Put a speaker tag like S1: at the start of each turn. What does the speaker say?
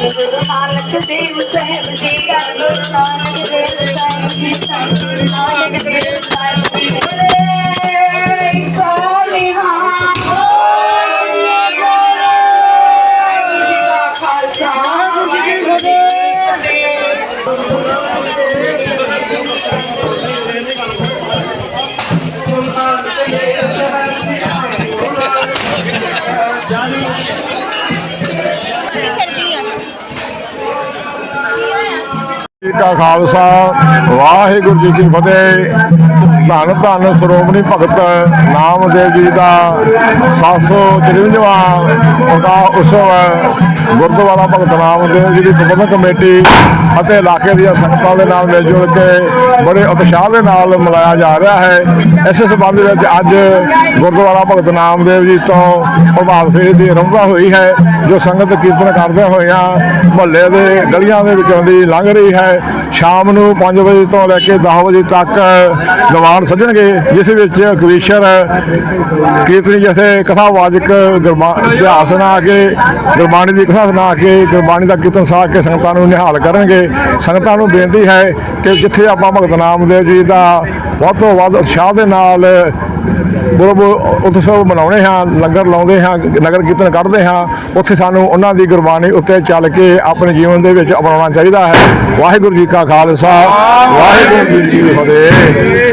S1: गुरु नानक देव साहेब जी गुरु नानक देव साहेब जी गुरु नानक देव साहेब जी स्वामी हाँ Jangan ਜੀ ਕੀ
S2: ਕਾ ਖਾਲਸਾ, ਵਾਹਿਗੁਰੂ ਜੀ ਕੀ ਫਤਿਹ। ਧੰਨ ਧੰਨ ਸ਼੍ਰੋਮਣੀ ਭਗਤ ਨਾਮਦੇਵ ਜੀ ਦਾ 753ਵਾਂ ਪ੍ਰਕਾਸ਼ ਉਤਸਵ ਹੈ। ਗੁਰਦੁਆਰਾ ਭਗਤ ਨਾਮਦੇਵ ਜੀ ਦੀ ਪ੍ਰਬੰਧਕ ਕਮੇਟੀ ਅਤੇ ਇਲਾਕੇ ਦੀਆਂ ਸੰਗਤਾਂ ਦੇ ਨਾਲ ਮਿਲ ਜੁਲ ਕੇ ਬੜੇ ਉਤਸ਼ਾਹ ਦੇ ਨਾਲ ਮਨਾਇਆ ਜਾ ਰਿਹਾ ਹੈ। ਇਸ ਸੰਬੰਧ ਵਿੱਚ ਅੱਜ ਗੁਰਦੁਆਰਾ ਭਗਤ ਨਾਮਦੇਵ ਜੀ ਤੋਂ ਪ੍ਰਭਾਤ ਫੇਰੀ ਦੀ ਆਰੰਭਤਾ ਹੋਈ ਹੈ, ਜੋ ਸੰਗਤ ਕੀਰਤਨ ਕਰਦੇ ਹੋਇਆਂ ਮੁਹੱਲੇ ਦੇ ਗਲੀਆਂ ਦੇ ਵਿੱਚੋਂ ਦੀ ਲੰਘ ਰਹੀ ਹੈ। ਸ਼ਾਮ ਨੂੰ 5 ਵਜੇ ਤੋਂ ਲੈ ਕੇ 10 ਵਜੇ ਤੱਕ ਦੀਵਾਨ ਸੱਜਣਗੇ, ਜਿਸ ਵਿੱਚ ਕਵੀਸ਼ਰ, ਕੀਰਤਨੀ ਜੈਸੇ ਕਥਾਵਾਚਕ ਗੁਰਮਾ, ਇਤਿਹਾਸ ਸੁਣਾ ਕੇ, ਗੁਰਬਾਣੀ ਦੀ ਕਥਾ ਸੁਣਾ ਕੇ, ਗੁਰਬਾਣੀ ਦਾ ਕੀਰਤਨ ਸਾਹ ਕੇ ਸੰਗਤਾਂ ਨੂੰ ਨਿਹਾਲ ਕਰਨਗੇ। ਸੰਗਤਾਂ ਨੂੰ ਬੇਨਤੀ ਹੈ ਕਿ ਜਿੱਥੇ ਆਪਾਂ ਭਗਤ ਨਾਮਦੇਵ ਜੀ ਦਾ ਵੱਧ ਤੋਂ ਵੱਧ ਉਤਸ਼ਾਹ ਦੇ ਨਾਲ ਗੁਰਬ ਉਤਸਵ ਮਨਾਉਣੇ ਹਾਂ, ਲੰਗਰ ਲਾਉਂਦੇ ਹਾਂ, ਨਗਰ ਕੀਰਤਨ ਕੱਢਦੇ ਹਾਂ। ਉੱਥੇ ਸਾਨੂੰ ਉਹਨਾਂ ਦੀ ਗੁਰਬਾਣੀ ਉੱਤੇ ਚੱਲ ਕੇ ਆਪਣੇ ਜੀਵਨ ਦੇ ਵਿੱਚ ਅਪਣਾਉਣਾ ਚਾਹੀਦਾ ਹੈ। ਵਾਹਿਗੁਰੂ ਜੀ ਕਾ ਖਾਲਸਾ, ਵਾਹਿਗੁਰੂ ਜੀ ਕੀ ਫਤਿਹ।